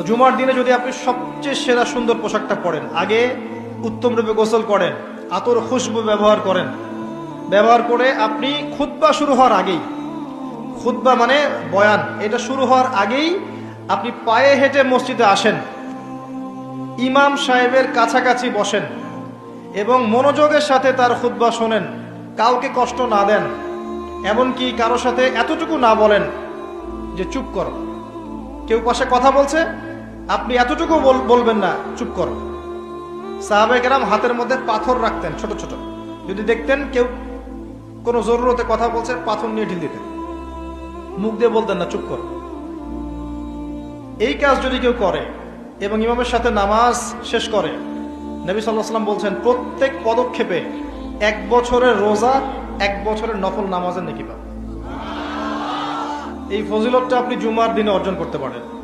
তো জুমার দিনে যদি আপনি সবচেয়ে সেরা সুন্দর পোশাকটা পরেন, আগে উত্তম রূপে গোসল করেন, আতর খুশবু ব্যবহার করেন। ব্যবহার করে আপনি খুতবা শুরু হওয়ার আগেই, খুতবা মানে বয়ান, এটা শুরু হওয়ার আগেই আপনি পায়ে হেঁটে মসজিদে আসেন, ইমাম সাহেবের কাছাকাছি বসেন এবং মনোযোগের সাথে তার খুতবা শোনেন, কাউকে কষ্ট না দেন, এমনকি কারও সাথে এতটুকু না বলেন যে চুপ করো। কেউ পাশে কথা বলছে? আপনি এতটুকু বল- বলবেন না, চুপ করো। সাহাবেকেরাম হাতের মধ্যে পাথর রাখতেন, ছোট ছোট। যদি দেখতেন কেউ কোনো জরুরতে কথা বলছে, পাথর নিয়ে ঢিল দিতেন। মুখ দিয়ে বলতেন না, চুপ করো। এই কাজ যদি কেউ করে এবং ইমামের সাথে নামাজ শেষ করে, নবী সাল্লাহ সাল্লাম বলছেন, প্রত্যেক পদক্ষেপে এক বছরের রোজা, এক বছরের নফল নামাজের নেকি পাবে এই ফজিলতটা আপনি জুমার দিনে অর্জন করতে পারেন।